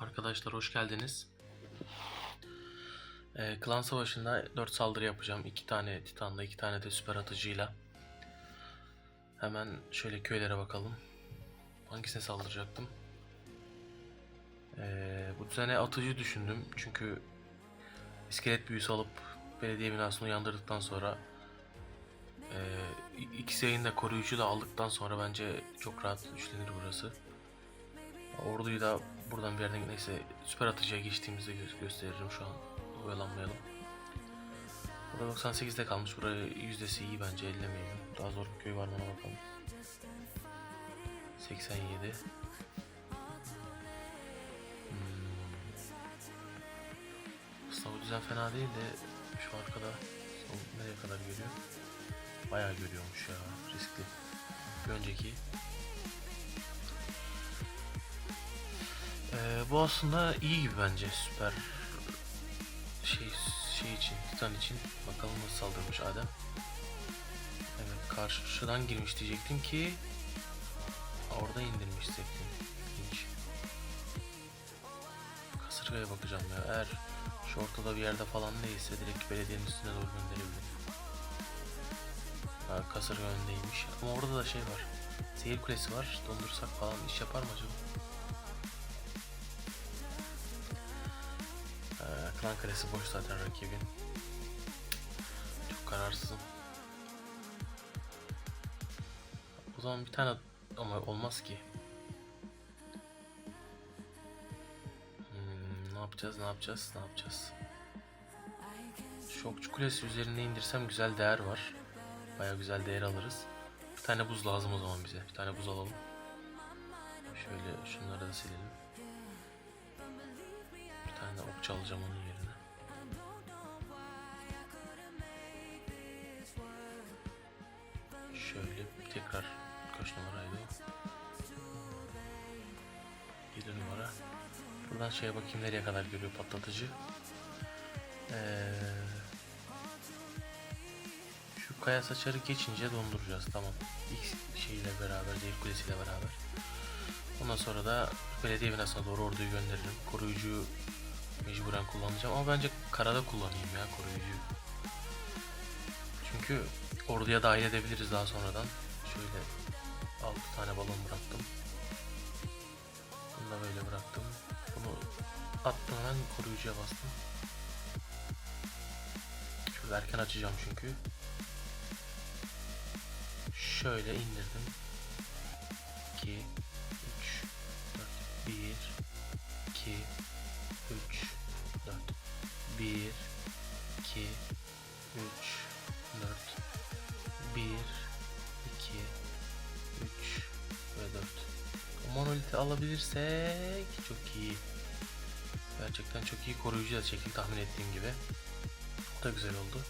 Arkadaşlar hoş geldiniz. Ee, klan savaşında 4 saldırı yapacağım. 2 tane titanla, 2 tane de süper atıcıyla. Hemen şöyle köylere bakalım. Hangisine saldıracaktım? Ee, bu sene atıcı düşündüm. Çünkü iskelet büyüsü alıp belediye binasını uyandırdıktan sonra e, ikisi yayında koruyucu da aldıktan sonra bence çok rahat güçlenir burası. Orduyu da buradan bir yerden neyse süper atıcıya geçtiğimizde gö- gösteririm şu an. Oyalanmayalım. Burada 98'de kalmış. Buraya yüzdesi iyi bence ellemeyelim. Daha zor köy var mı bakalım. 87. Hmm. Aslında bu düzen fena değil de şu arkada son nereye kadar görüyor? Bayağı görüyormuş ya. Riskli. Bir önceki Ee, bu aslında iyi gibi bence süper şey şey için Titan için bakalım nasıl saldırmış Adem. Evet karşıdan girmiş diyecektim ki orada indirmiş diyecektim. Hiç. Kasırgaya bakacağım ya. Eğer şu ortada bir yerde falan değilse direkt belediyenin üstüne doğru gönderebilirim. Kasırga öndeymiş. Ama orada da şey var. Seyir kulesi var. Dondursak falan iş yapar mı acaba? Ee, Klan kalesi boş zaten rakibin. Çok kararsızım. O zaman bir tane ama olmaz ki. Hmm, ne yapacağız, ne yapacağız, ne yapacağız? Şokçu kulesi üzerine indirsem güzel değer var. Baya güzel değer alırız. Bir tane buz lazım o zaman bize. Bir tane buz alalım. Şöyle şunları da silelim. Bir tane de okçu alacağım onun yerine. Şöyle tekrar kaç numaraydı o? 7 numara. Buradan şeye bakayım nereye kadar görüyor patlatıcı. Ee, şu kaya saçarı geçince donduracağız tamam. İlk şeyle beraber, zehir kulesiyle beraber. Ondan sonra da belediye binasına doğru orduyu gönderirim. Koruyucuyu mecburen kullanacağım ama bence karada kullanayım ya koruyucuyu. Çünkü orduya dahil edebiliriz daha sonradan. Şöyle 6 tane balon bıraktım. Bunu da böyle bıraktım. Bunu attım hemen koruyucuya bastım. Şöyle erken açacağım çünkü. Şöyle indirdim. 2 3 4 1 2 3 4 1 2 3 4 1 2 3 ve 4 o monoliti alabilirsek çok iyi. Gerçekten çok iyi koruyucu da şekil tahmin ettiğim gibi. O da güzel oldu.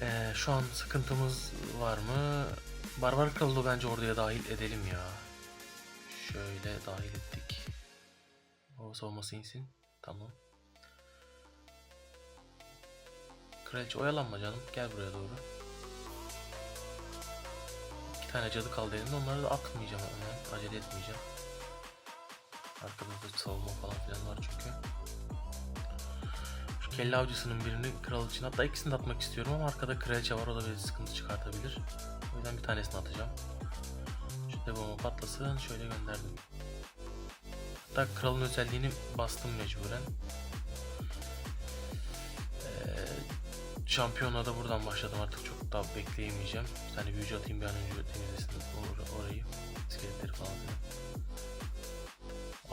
Ee, şu an sıkıntımız var mı barbar kralı bence oraya dahil edelim ya şöyle dahil ettik o savunması insin tamam Kraliçe oyalanma canım. Gel buraya doğru. İki tane cadı kaldı elimde. Onları da atmayacağım hemen. Acele etmeyeceğim. Arkamızda savunma falan filan var çünkü. Kelle avcısının birini kral için hatta ikisini de atmak istiyorum ama arkada kraliçe var. O da bir sıkıntı çıkartabilir. O yüzden bir tanesini atacağım. Şu devamı patlasın. Şöyle gönderdim. Hatta kralın özelliğini bastım mecburen. Ee, şampiyona da buradan başladım artık çok daha bekleyemeyeceğim. Bir tane büyücü atayım bir an önce temizlesin or- orayı. İskeletleri falan filan.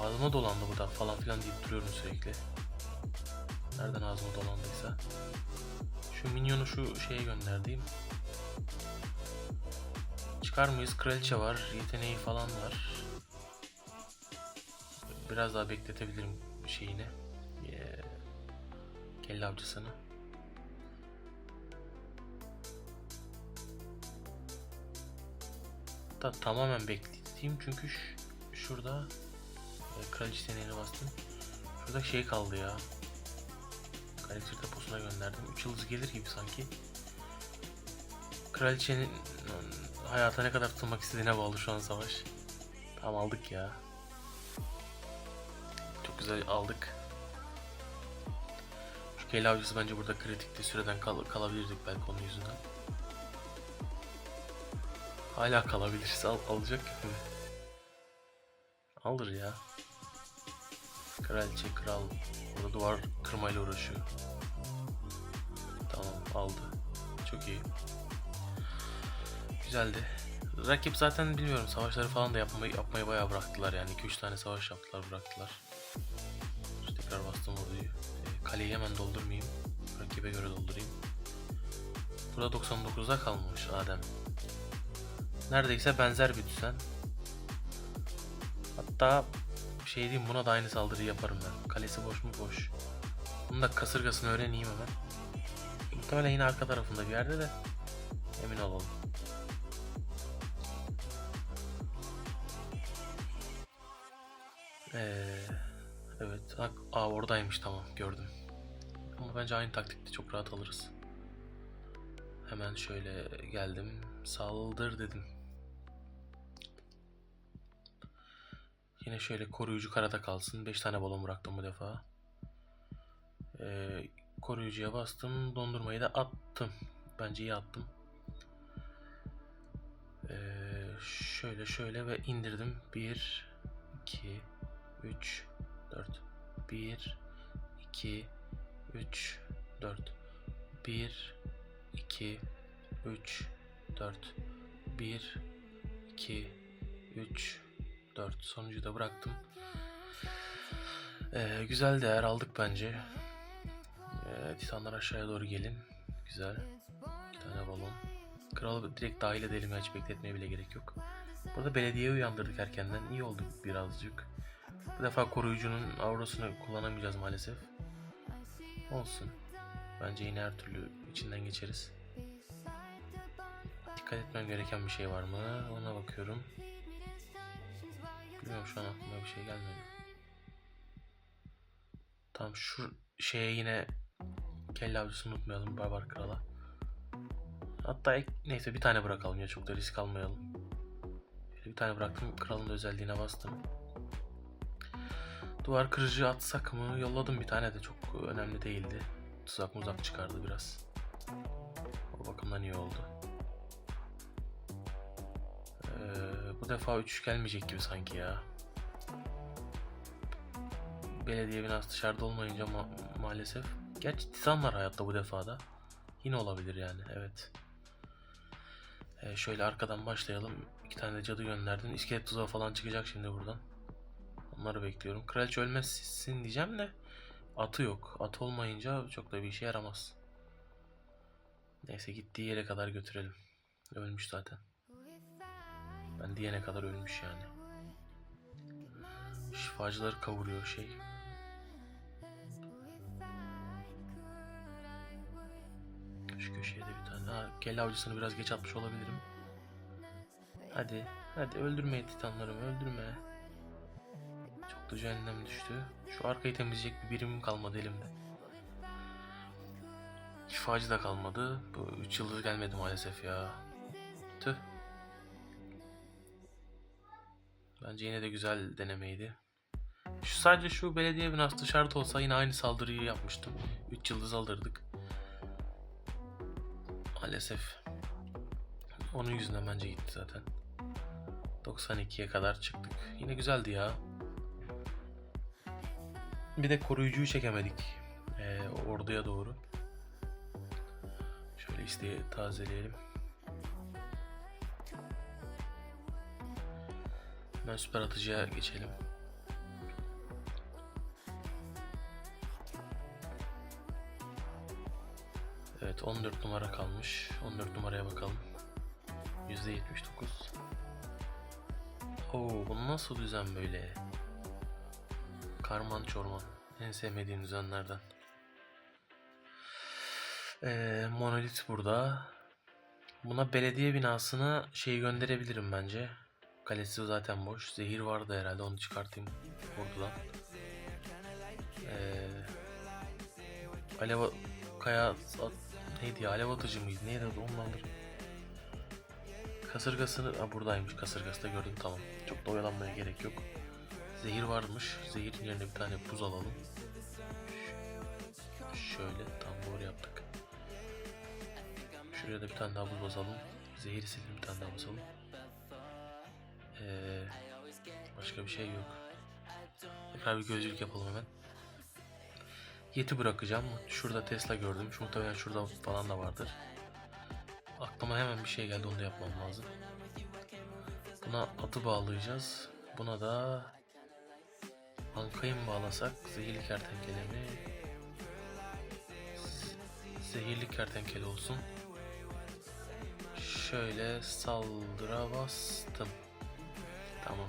Ağzıma dolandı bu da falan filan deyip duruyorum sürekli. Nereden ağzıma dolandıysa. Şu minyonu şu şeye gönderdiğim. Çıkar mıyız? Kraliçe var. Yeteneği falan var. Biraz daha bekletebilirim şeyini. Ee, kelle avcısını. Da tamamen bekleteyim çünkü şurada e, kraliçe yeteneğine bastım. Şurada şey kaldı ya. Karakter deposuna gönderdim. 3 yıldız gelir gibi sanki. kraliçenin hayata ne kadar tutulmak istediğine bağlı şu an savaş. Tamam aldık ya. Çok güzel aldık. Şu kelle avcısı bence burada kritikti. Süreden kal kalabilirdik belki onun yüzünden. Hala kalabiliriz. Al alacak gibi. Alır ya. Kraliçe kral. Burada duvar kırmayla uğraşıyor. Tamam aldı. Çok iyi. Güzeldi. Rakip zaten bilmiyorum savaşları falan da yapmayı, yapmayı bayağı bıraktılar yani 2-3 tane savaş yaptılar bıraktılar. Şu tekrar bastım orayı. E, kaleyi hemen doldurmayayım. Rakibe göre doldurayım. Burada 99'da kalmış Adem. Neredeyse benzer bir düzen. Hatta şey diyeyim buna da aynı saldırıyı yaparım ben. Kalesi boş mu boş. Bunun da kasırgasını öğreneyim hemen. Muhtemelen yine arka tarafında bir yerde de emin olalım. Ee, evet. Aa oradaymış tamam gördüm. Ama bence aynı taktikte çok rahat alırız. Hemen şöyle geldim. Saldır dedim. Yine şöyle koruyucu karada kalsın. 5 tane balon bıraktım bu defa. Ee, koruyucuya bastım. Dondurmayı da attım. Bence iyi attım. Ee, şöyle şöyle ve indirdim. 1 2 3 4 1 2 3 4 1 2 3 4 1 2 3 4 sonucu da bıraktım. Ee, güzel değer aldık bence. Ee, Titanlar aşağıya doğru gelin. Güzel. Bir tane balon. Kralı direkt dahil edelim hiç bekletmeye bile gerek yok. Burada belediyeyi uyandırdık erkenden. İyi oldu birazcık. Bu defa koruyucunun aurasını kullanamayacağız maalesef. Olsun. Bence yine her türlü içinden geçeriz. Dikkat etmem gereken bir şey var mı? Ona bakıyorum. Bilmiyorum şu an aklıma bir şey gelmedi. Tamam şu şeye yine kelle avcısını unutmayalım Barbar Kral'a. Hatta ek- neyse bir tane bırakalım ya çok da risk almayalım. Şöyle bir tane bıraktım kralın da özelliğine bastım. Duvar kırıcı atsak mı? Yolladım bir tane de çok önemli değildi. Tuzak muzak çıkardı biraz. O bakımdan iyi oldu. Ee, bu defa 3 gelmeyecek gibi sanki ya. Belediye binası dışarıda olmayınca ma- maalesef. Gerçi Titan var hayatta bu defada. Yine olabilir yani evet. Ee, şöyle arkadan başlayalım. İki tane de cadı gönderdim. İskelet tuzağı falan çıkacak şimdi buradan. Onları bekliyorum. Kraliçe ölmezsin diyeceğim de atı yok. At olmayınca çok da bir işe yaramaz. Neyse gittiği yere kadar götürelim. Ölmüş zaten. Ben diyene kadar ölmüş yani. Şifacıları kavuruyor şey. Şu köşeye bir tane. Ha, kelle avcısını biraz geç atmış olabilirim. Hadi. Hadi öldürme titanlarımı öldürme. Çok da cehennem düştü. Şu arkayı temizleyecek bir birimim kalmadı elimde. Şifacı da kalmadı. Bu 3 yıldır gelmedi maalesef ya. Tüh. Bence yine de güzel denemeydi. Şu sadece şu belediye binası dışarıda olsa yine aynı saldırıyı yapmıştım. 3 yıldız alırdık. Maalesef. Onun yüzünden bence gitti zaten. 92'ye kadar çıktık. Yine güzeldi ya. Bir de koruyucuyu çekemedik. Ee, orduya doğru. Şöyle isteği tazeleyelim. Hemen süper atıcıya geçelim. Evet 14 numara kalmış. 14 numaraya bakalım. %79. Oo bu nasıl düzen böyle? Karman çorman. En sevmediğim düzenlerden. Ee, monolit burada. Buna belediye binasına şey gönderebilirim bence. Kalesi zaten boş. Zehir vardı herhalde onu çıkartayım ordudan. Ee, alev kaya neydi ya alev atıcı mıydı neydi adı onu alırım. Kasırgasını... Ha, buradaymış. Kasırgası da gördüm tamam. Çok da oyalanmaya gerek yok. Zehir varmış. Zehirin yerine bir tane buz alalım. Şöyle tam doğru yaptık. Şuraya da bir tane daha buz basalım. Zehiri sildim bir tane daha basalım. Ee, başka bir şey yok. Tekrar bir gözlük yapalım hemen. Yeti bırakacağım. Şurada Tesla gördüm. Muhtemelen şurada falan da vardır. Aklıma hemen bir şey geldi onu da yapmam lazım. Buna atı bağlayacağız. Buna da bankayı mı bağlasak? Zehirli kertenkele mi? Zehirli kertenkele olsun. Şöyle saldıra bastım. Tamam.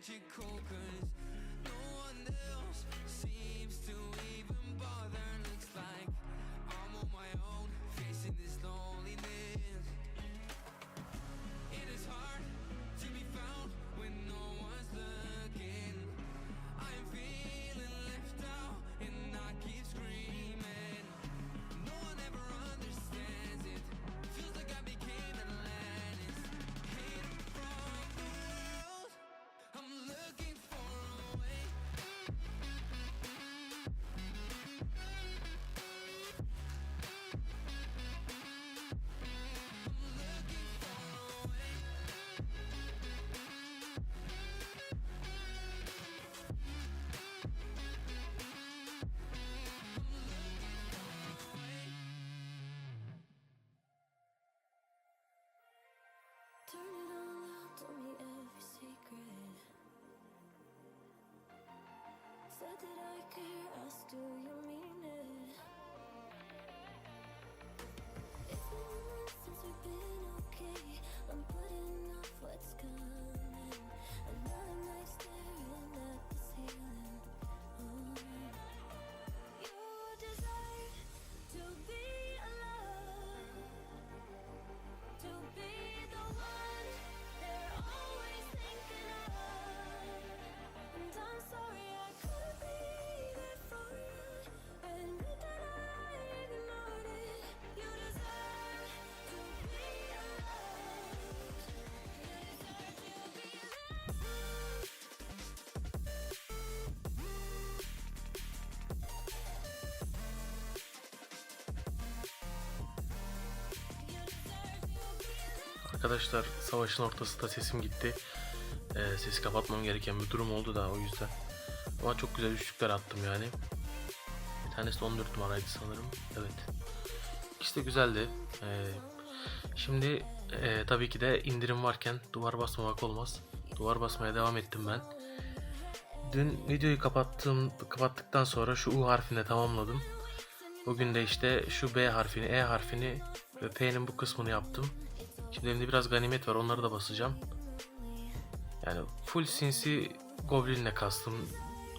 Magical cause no one else Said that I care, do you mean it? It's been a month since we've been okay. I'm putting off. Arkadaşlar savaşın ortasında sesim gitti. Ee, sesi kapatmam gereken bir durum oldu da o yüzden. Ama çok güzel üçlükler attım yani. Bir tanesi de 14 numaraydı sanırım. Evet. İkisi de güzeldi. Ee, şimdi e, tabii ki de indirim varken duvar basmamak olmaz. Duvar basmaya devam ettim ben. Dün videoyu kapattım, kapattıktan sonra şu U harfini tamamladım. Bugün de işte şu B harfini, E harfini ve P'nin bu kısmını yaptım. Şimdi elimde biraz ganimet var onları da basacağım. Yani full sinsi goblinle kastım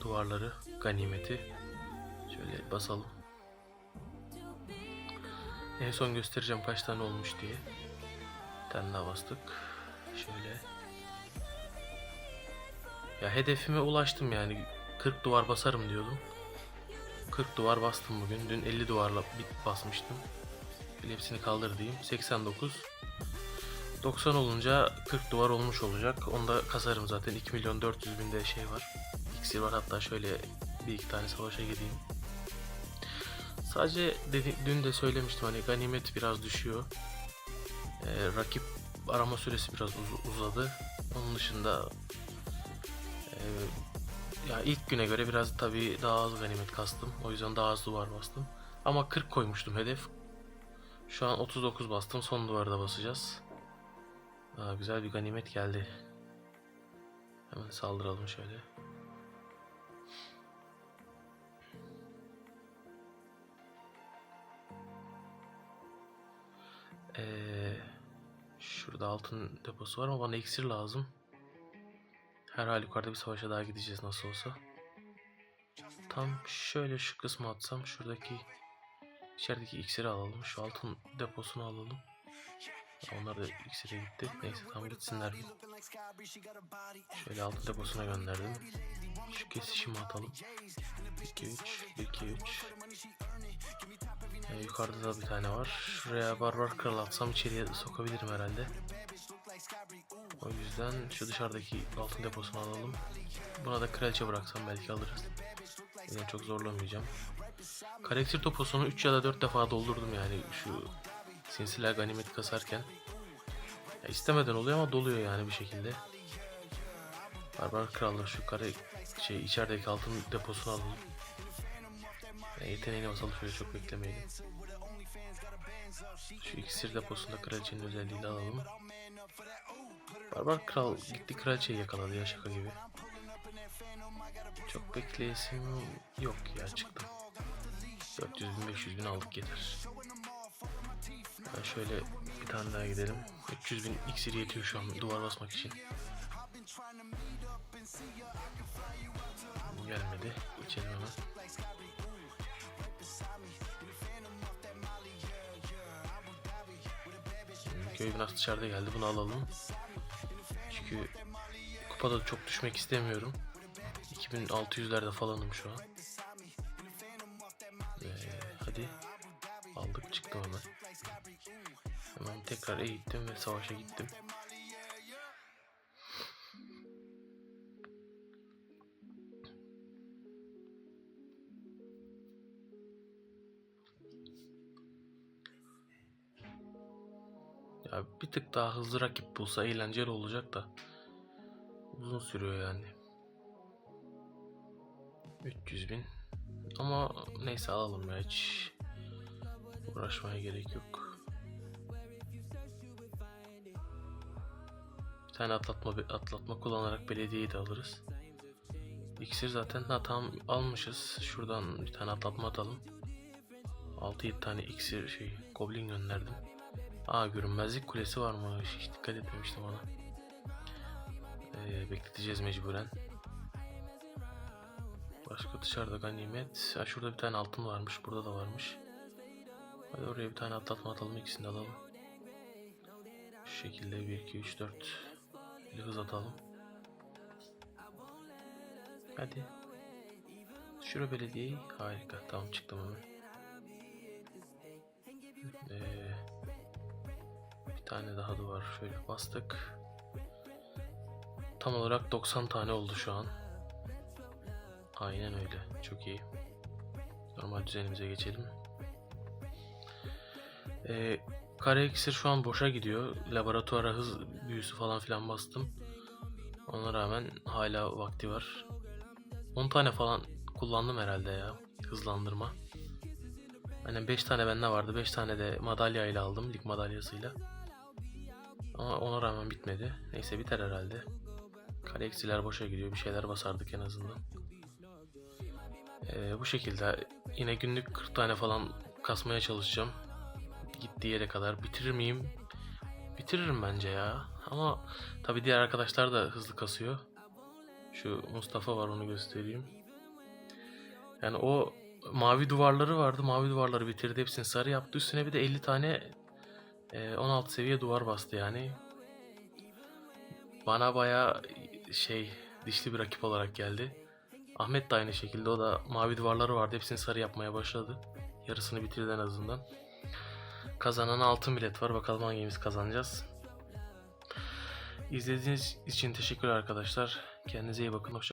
duvarları, ganimeti. Şöyle basalım. En son göstereceğim kaç tane olmuş diye. Bir tane daha bastık. Şöyle. Ya hedefime ulaştım yani. 40 duvar basarım diyordum. 40 duvar bastım bugün. Dün 50 duvarla bit basmıştım. Şöyle hepsini kaldır diyeyim. 89. 90 olunca 40 duvar olmuş olacak. Onu da kasarım zaten. 2 milyon 400 binde şey var. İksir var hatta şöyle bir iki tane savaşa gideyim. Sadece dedi, dün de söylemiştim hani ganimet biraz düşüyor. Ee, rakip arama süresi biraz uz- uzadı. Onun dışında e, ya ilk güne göre biraz tabii daha az ganimet kastım. O yüzden daha az duvar bastım. Ama 40 koymuştum hedef. Şu an 39 bastım. Son duvarda basacağız. Aa, güzel bir ganimet geldi. Hemen saldıralım şöyle. Ee, şurada altın deposu var ama bana iksir lazım. Her halükarda bir savaşa daha gideceğiz nasıl olsa. Tam şöyle şu kısmı atsam şuradaki içerideki iksiri alalım. Şu altın deposunu alalım. Onlar da iksire gitti. Neyse tam gitsinler. Şöyle altın deposuna gönderdim. Şu kesişimi atalım. 2 3 1 2 3 ee, yukarıda da bir tane var. Şuraya barbar kral atsam içeriye sokabilirim herhalde. O yüzden şu dışarıdaki altın deposunu alalım. Buna da kraliçe bıraksam belki alırız. Yine çok zorlamayacağım. Karakter deposunu 3 ya da 4 defa doldurdum yani şu sinsiler ganimet kasarken. Ya istemeden oluyor ama doluyor yani bir şekilde. Barbar krallar şu kare şey içerideki altın deposunu alalım. Ya yeteneğine basalım şöyle çok beklemeyelim. Şu iksir deposunda kraliçenin özelliğini alalım. Barbar kral gitti kraliçeyi yakaladı ya şaka gibi. Çok bekleyesim yok ya çıktım. 400 bin 500 bin aldık yeter. Ben şöyle bir tane daha gidelim. 300 bin iksir yetiyor şu an duvar basmak için. Gelmedi. İçelim hemen. Köy biraz dışarıda geldi. Bunu alalım. Çünkü kupada çok düşmek istemiyorum. 2600'lerde falanım şu an. Çıktım hemen. Hemen tekrar eğittim ve savaşa gittim. Ya bir tık daha hızlı rakip bulsa eğlenceli olacak da uzun sürüyor yani. 300 bin. Ama neyse alalım ya hiç uğraşmaya gerek yok. Bir tane atlatma atlatma kullanarak belediyeyi de alırız. İksir zaten ha tamam almışız. Şuradan bir tane atlatma atalım. 6-7 tane iksir şey goblin gönderdim. Aa görünmezlik kulesi var mı? Hiç dikkat etmemiştim ona. Ee, bekleteceğiz mecburen. Başka dışarıda ganimet. Ha, şurada bir tane altın varmış. Burada da varmış. Hadi oraya bir tane atlatma atalım. ikisini alalım. Şu şekilde 1, 2, 3, 4. Bir hız atalım. Hadi. Şura belediyeyi. Harika. Tamam çıktım hemen. Ee, bir tane daha duvar şöyle bastık. Tam olarak 90 tane oldu şu an. Aynen öyle. Çok iyi. Normal düzenimize geçelim. Ee, kare iksir şu an boşa gidiyor. Laboratuvara hız büyüsü falan filan bastım. Ona rağmen hala vakti var. 10 tane falan kullandım herhalde ya. Hızlandırma. Aynen 5 tane bende vardı. 5 tane de madalya ile aldım. Lig madalyasıyla. Ama ona rağmen bitmedi. Neyse biter herhalde. Kare eksiler boşa gidiyor. Bir şeyler basardık en azından. Ee, bu şekilde yine günlük 40 tane falan kasmaya çalışacağım. Gittiği yere kadar. Bitirir miyim? Bitiririm bence ya. Ama tabi diğer arkadaşlar da hızlı kasıyor. Şu Mustafa var onu göstereyim. Yani o mavi duvarları vardı. Mavi duvarları bitirdi. Hepsini sarı yaptı. Üstüne bir de 50 tane e, 16 seviye duvar bastı yani. Bana baya şey dişli bir rakip olarak geldi. Ahmet de aynı şekilde o da mavi duvarları vardı. Hepsini sarı yapmaya başladı. Yarısını bitirdi en azından. Kazanan altın bilet var. Bakalım hangimiz kazanacağız. İzlediğiniz için teşekkürler arkadaşlar. Kendinize iyi bakın. Hoşça